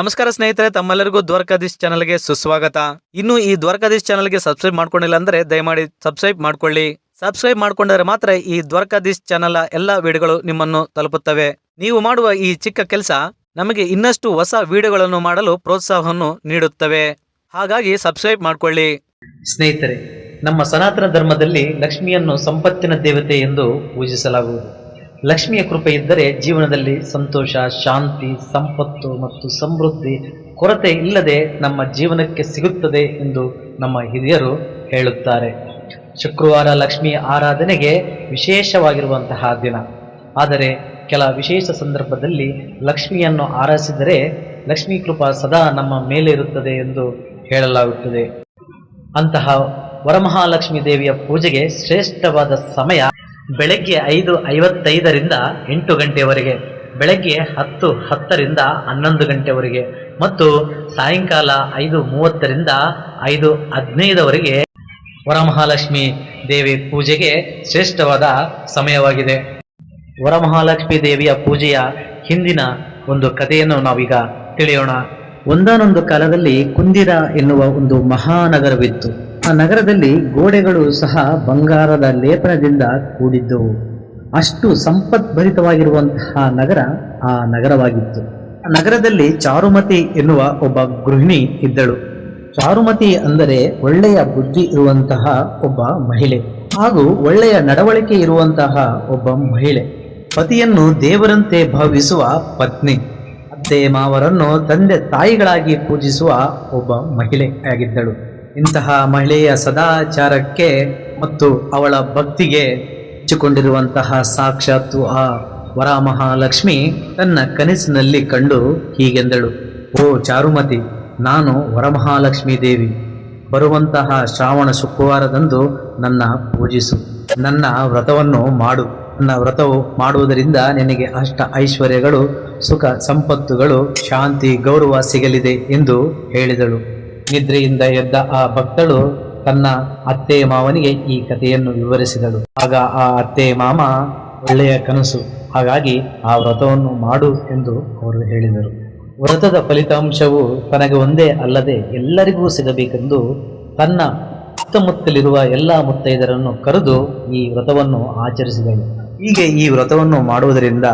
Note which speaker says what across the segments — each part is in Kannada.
Speaker 1: ನಮಸ್ಕಾರ ಸ್ನೇಹಿತರೆ, ತಮ್ಮೆಲ್ಲರಿಗೂ ದ್ವಾರಕಾಧೀಶ್ ಚಾನಲ್ಗೆ ಸುಸ್ವಾಗತ. ಇನ್ನು ಈ ದ್ವಾರಕಾಧೀಶ್ ಚಾನಲ್ಗೆ ಸಬ್ಸ್ಕ್ರೈಬ್ ಮಾಡ್ಕೊಂಡಿಲ್ಲ ಅಂದ್ರೆ ದಯಮಾಡಿ ಸಬ್ಸ್ಕ್ರೈಬ್ ಮಾಡ್ಕೊಳ್ಳಿ. ಸಬ್ಸ್ಕ್ರೈಬ್ ಮಾಡ್ಕೊಂಡ್ರೆ ಮಾತ್ರ ಈ ದ್ವಾರಕಾಧೀಶ್ ಚಾನಲ್ ಎಲ್ಲ ವಿಡಿಯೋಗಳು ನಿಮ್ಮನ್ನು ತಲುಪುತ್ತವೆ. ನೀವು ಮಾಡುವ ಈ ಚಿಕ್ಕ ಕೆಲಸ ನಮಗೆ ಇನ್ನಷ್ಟು ಹೊಸ ವಿಡಿಯೋಗಳನ್ನು ಮಾಡಲು ಪ್ರೋತ್ಸಾಹವನ್ನು ನೀಡುತ್ತವೆ. ಹಾಗಾಗಿ ಸಬ್ಸ್ಕ್ರೈಬ್ ಮಾಡ್ಕೊಳ್ಳಿ.
Speaker 2: ಸ್ನೇಹಿತರೆ, ನಮ್ಮ ಸನಾತನ ಧರ್ಮದಲ್ಲಿ ಲಕ್ಷ್ಮಿಯನ್ನು ಸಂಪತ್ತಿನ ದೇವತೆ ಎಂದು ಪೂಜಿಸಲಾಗುವುದು. ಲಕ್ಷ್ಮಿಯ ಕೃಪೆ ಇದ್ದರೆ ಜೀವನದಲ್ಲಿ ಸಂತೋಷ, ಶಾಂತಿ, ಸಂಪತ್ತು ಮತ್ತು ಸಮೃದ್ಧಿ, ಕೊರತೆ ಇಲ್ಲದೆ ನಮ್ಮ ಜೀವನಕ್ಕೆ ಸಿಗುತ್ತದೆ ಎಂದು ನಮ್ಮ ಹಿರಿಯರು ಹೇಳುತ್ತಾರೆ. ಶುಕ್ರವಾರ ಲಕ್ಷ್ಮಿ ಆರಾಧನೆಗೆ ವಿಶೇಷವಾಗಿರುವಂತಹ ದಿನ. ಆದರೆ ಕೆಲ ವಿಶೇಷ ಸಂದರ್ಭದಲ್ಲಿ ಲಕ್ಷ್ಮಿಯನ್ನು ಆರಾಧಿಸಿದರೆ ಲಕ್ಷ್ಮೀ ಕೃಪಾ ಸದಾ ನಮ್ಮ ಮೇಲೆ ಇರುತ್ತದೆ ಎಂದು ಹೇಳಲಾಗುತ್ತದೆ. ಅಂತಹ ವರಮಹಾಲಕ್ಷ್ಮಿ ದೇವಿಯ ಪೂಜೆಗೆ ಶ್ರೇಷ್ಠವಾದ ಸಮಯ ಬೆಳಗ್ಗೆ ಐದು ಐವತ್ತೈದರಿಂದ ಎಂಟು ಗಂಟೆವರೆಗೆ, ಬೆಳಗ್ಗೆ ಹತ್ತು ಹತ್ತರಿಂದ ಹನ್ನೊಂದು ಗಂಟೆವರೆಗೆ ಮತ್ತು ಸಾಯಂಕಾಲ ಐದು ಮೂವತ್ತರಿಂದ ಐದು ಹದಿನೈದವರೆಗೆ ವರಮಹಾಲಕ್ಷ್ಮಿ ದೇವಿ ಪೂಜೆಗೆ ಶ್ರೇಷ್ಠವಾದ ಸಮಯವಾಗಿದೆ. ವರಮಹಾಲಕ್ಷ್ಮಿ ದೇವಿಯ ಪೂಜೆಯ ಹಿಂದಿನ ಒಂದು ಕಥೆಯನ್ನು ನಾವೀಗ ತಿಳಿಯೋಣ. ಒಂದಾನೊಂದು ಕಾಲದಲ್ಲಿ ಕುಂದಿರ ಎನ್ನುವ ಒಂದು ಮಹಾನಗರವಿತ್ತು. ಆ ನಗರದಲ್ಲಿ ಗೋಡೆಗಳು ಸಹ ಬಂಗಾರದ ಲೇಪನದಿಂದ ಕೂಡಿದ್ದವು ಅಷ್ಟು ಸಂಪದ್ಭರಿತವಾಗಿರುವಂತಹ ನಗರ ಆ ನಗರವಾಗಿತ್ತು. ನಗರದಲ್ಲಿ ಚಾರುಮತಿ ಎನ್ನುವ ಒಬ್ಬ ಗೃಹಿಣಿ ಇದ್ದಳು. ಚಾರುಮತಿ ಅಂದರೆ ಒಳ್ಳೆಯ ಬುದ್ಧಿ ಇರುವಂತಹ ಒಬ್ಬ ಮಹಿಳೆ ಹಾಗೂ ಒಳ್ಳೆಯ ನಡವಳಿಕೆ ಇರುವಂತಹ ಒಬ್ಬ ಮಹಿಳೆ. ಪತಿಯನ್ನು ದೇವರಂತೆ ಭಾವಿಸುವ ಪತ್ನಿ, ಅತ್ತೆ ಮಾವರನ್ನು ತಂದೆ ತಾಯಿಗಳಾಗಿ ಪೂಜಿಸುವ ಒಬ್ಬ ಮಹಿಳೆ ಆಗಿದ್ದಳು ಇಂತಹ ಮಹಿಳೆಯ ಸದಾಚಾರಕ್ಕೆ ಮತ್ತು ಅವಳ ಭಕ್ತಿಗೆ ಹೆಚ್ಚಿಕೊಂಡಿರುವಂತಹ ಸಾಕ್ಷಾತ್ತು ಆ ವರಮಹಾಲಕ್ಷ್ಮಿ ತನ್ನ ಕನಸಿನಲ್ಲಿ ಕಂಡು ಹೀಗೆಂದಳು, ಓ ಚಾರುಮತಿ, ನಾನು ವರಮಹಾಲಕ್ಷ್ಮೀ ದೇವಿ. ಬರುವಂತಹ ಶ್ರಾವಣ ಶುಕ್ರವಾರದಂದು ನನ್ನ ಪೂಜಿಸು. ನನ್ನ ವ್ರತವನ್ನು ಮಾಡು. ನನ್ನ ವ್ರತವು ಮಾಡುವುದರಿಂದ ನಿನಗೆ ಅಷ್ಟ ಐಶ್ವರ್ಯಗಳು, ಸುಖ ಸಂಪತ್ತುಗಳು, ಶಾಂತಿ, ಗೌರವ ಸಿಗಲಿದೆ ಎಂದು ಹೇಳಿದಳು. ನಿದ್ರೆಯಿಂದ ಎದ್ದ ಆ ಭಕ್ತಳು ತನ್ನ ಅತ್ತೆ ಮಾವನಿಗೆ ಈ ಕಥೆಯನ್ನು ವಿವರಿಸಿದಳು. ಆಗ ಆ ಅತ್ತೆ ಮಾಮ ಒಳ್ಳೆಯ ಕನಸು. ಹಾಗಾಗಿ ಆ ವ್ರತವನ್ನು ಮಾಡು ಎಂದು ಅವರು ಹೇಳಿದರು. ವ್ರತದ ಫಲಿತಾಂಶವು ತನಗೆ ಒಂದೇ ಅಲ್ಲದೆ ಎಲ್ಲರಿಗೂ ಸಿಗಬೇಕೆಂದು ತನ್ನ ಸುತ್ತಮುತ್ತಲಿರುವ ಎಲ್ಲ ಮುತ್ತೈದರನ್ನು ಕರೆದು ಈ ವ್ರತವನ್ನು ಆಚರಿಸಿದಳು. ಹೀಗೆ ಈ ವ್ರತವನ್ನು ಮಾಡುವುದರಿಂದ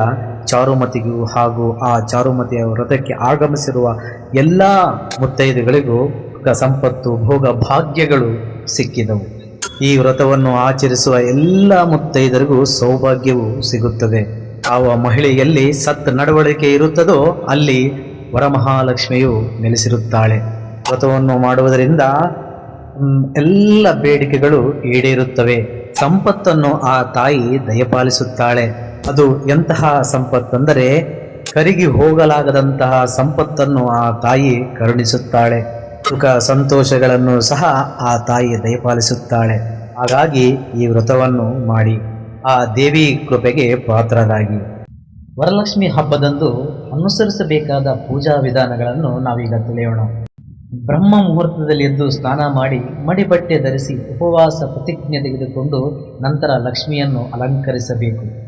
Speaker 2: ಚಾರುಮತಿಗೂ ಹಾಗೂ ಆ ಚಾರುಮತಿಯ ವ್ರತಕ್ಕೆ ಆಗಮಿಸಿರುವ ಎಲ್ಲ ಮುತ್ತೈದೆಗಳಿಗೂ ಸಂಪತ್ತು, ಭೋಗ ಭಾಗ್ಯಗಳು ಸಿಕ್ಕಿದವು. ಈ ವ್ರತವನ್ನು ಆಚರಿಸುವ ಎಲ್ಲ ಮುತ್ತೈದರಿಗೂ ಸೌಭಾಗ್ಯವು ಸಿಗುತ್ತದೆ. ಆ ಮಹಿಳೆಯಲ್ಲಿ ಸತ್ ನಡವಳಿಕೆ ಇರುತ್ತದೋ ಅಲ್ಲಿ ವರಮಹಾಲಕ್ಷ್ಮಿಯು ನೆಲೆಸಿರುತ್ತಾಳೆ. ವ್ರತವನ್ನು ಮಾಡುವುದರಿಂದ ಎಲ್ಲ ಬೇಡಿಕೆಗಳು ಈಡೇರುತ್ತವೆ. ಸಂಪತ್ತನ್ನು ಆ ತಾಯಿ ದಯಪಾಲಿಸುತ್ತಾಳೆ. ಅದು ಎಂತಹ ಸಂಪತ್ತಂದರೆ ಕರಿಗಿ ಹೋಗಲಾಗದಂತಹ ಸಂಪತ್ತನ್ನು ಆ ತಾಯಿ ಕರುಣಿಸುತ್ತಾಳೆ. ಸುಖ ಸಂತೋಷಗಳನ್ನು ಸಹ ಆ ತಾಯಿ ದಯಪಾಲಿಸುತ್ತಾಳೆ. ಹಾಗಾಗಿ ಈ ವ್ರತವನ್ನು ಮಾಡಿ, ಆ ದೇವಿ ಕೃಪೆಗೆ ಪಾತ್ರರಾಗಿ. ವರಲಕ್ಷ್ಮಿ ಹಬ್ಬದಂದು ಅನುಸರಿಸಬೇಕಾದ ಪೂಜಾ ವಿಧಾನಗಳನ್ನು ನಾವೀಗ ತಿಳಿಯೋಣ. ಬ್ರಹ್ಮ ಮುಹೂರ್ತದಲ್ಲಿ ಎದ್ದು ಸ್ನಾನ ಮಾಡಿ ಮಡಿಬಟ್ಟೆ ಧರಿಸಿ ಉಪವಾಸ ಪ್ರತಿಜ್ಞೆ ತೆಗೆದುಕೊಂಡು ನಂತರ ಲಕ್ಷ್ಮಿಯನ್ನು ಅಲಂಕರಿಸಬೇಕು.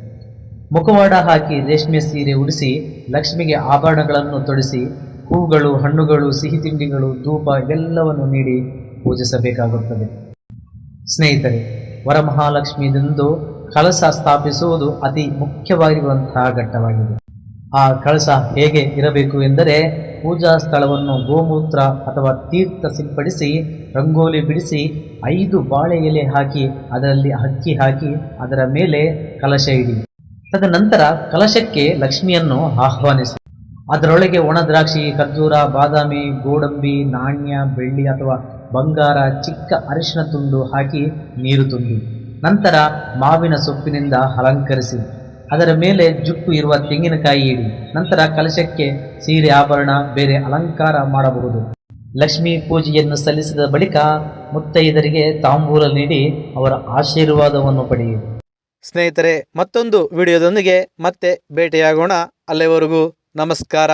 Speaker 2: ಮುಖವಾಡ ಹಾಕಿ ರೇಷ್ಮೆ ಸೀರೆ ಉಡಿಸಿ ಲಕ್ಷ್ಮಿಗೆ ಆಭರಣಗಳನ್ನು ತೊಡಿಸಿ ಹೂಗಳು, ಹಣ್ಣುಗಳು, ಸಿಹಿ ತಿಂಡಿಗಳು, ಧೂಪ ಎಲ್ಲವನ್ನು ನೀಡಿ ಪೂಜಿಸಬೇಕಾಗುತ್ತದೆ. ಸ್ನೇಹಿತರೆ ವರಮಹಾಲಕ್ಷ್ಮಿಯಂದು ಕಳಸ ಸ್ಥಾಪಿಸುವುದು ಅತಿ ಮುಖ್ಯವಾಗಿರುವಂತಹ ಘಟ್ಟವಾಗಿದೆ. ಆ ಕಳಸ ಹೇಗೆ ಇರಬೇಕು ಎಂದರೆ ಪೂಜಾ ಸ್ಥಳವನ್ನು ಗೋಮೂತ್ರ ಅಥವಾ ತೀರ್ಥ ಸಿಂಪಡಿಸಿ ರಂಗೋಲಿ ಬಿಡಿಸಿ ಐದು ಬಾಳೆ ಎಲೆ ಹಾಕಿ ಅದರಲ್ಲಿ ಅಕ್ಕಿ ಹಾಕಿ ಅದರ ಮೇಲೆ ಕಲಶ ಇಡಿ. ತದನಂತರ ಕಲಶಕ್ಕೆ ಲಕ್ಷ್ಮಿಯನ್ನು ಆಹ್ವಾನಿಸಿ ಅದರೊಳಗೆ ಒಣದ್ರಾಕ್ಷಿ ಖರ್ಜೂರ, ಬಾದಾಮಿ, ಗೋಡಂಬಿ, ನಾಣ್ಯ, ಬೆಳ್ಳಿ ಅಥವಾ ಬಂಗಾರ, ಚಿಕ್ಕ ಅರಿಶಿನ ತುಂಡು ಹಾಕಿ ನೀರು ತುಂಬಿ ನಂತರ ಮಾವಿನ ಸೊಪ್ಪಿನಿಂದ ಅಲಂಕರಿಸಿ ಅದರ ಮೇಲೆ ಜುಟ್ಟು ಇರುವ ತೆಂಗಿನಕಾಯಿ ಇಡಿ. ನಂತರ ಕಲಶಕ್ಕೆ ಸೀರೆ ಆಭರಣ, ಬೇರೆ ಅಲಂಕಾರ ಮಾಡಬಹುದು. ಲಕ್ಷ್ಮೀ ಪೂಜೆಯನ್ನು ಸಲ್ಲಿಸಿದ ಬಳಿಕ ಮುತ್ತೈದರಿಗೆ ತಾಂಬೂಲ ನೀಡಿ ಅವರ ಆಶೀರ್ವಾದವನ್ನು ಪಡೆಯಿರಿ.
Speaker 1: ಸ್ನೇಹಿತರೆ ಮತ್ತೊಂದು ವಿಡಿಯೋದೊಂದಿಗೆ ಮತ್ತೆ ಭೇಟಿಯಾಗೋಣ. ಅಲ್ಲಿವರೆಗೂ ನಮಸ್ಕಾರ.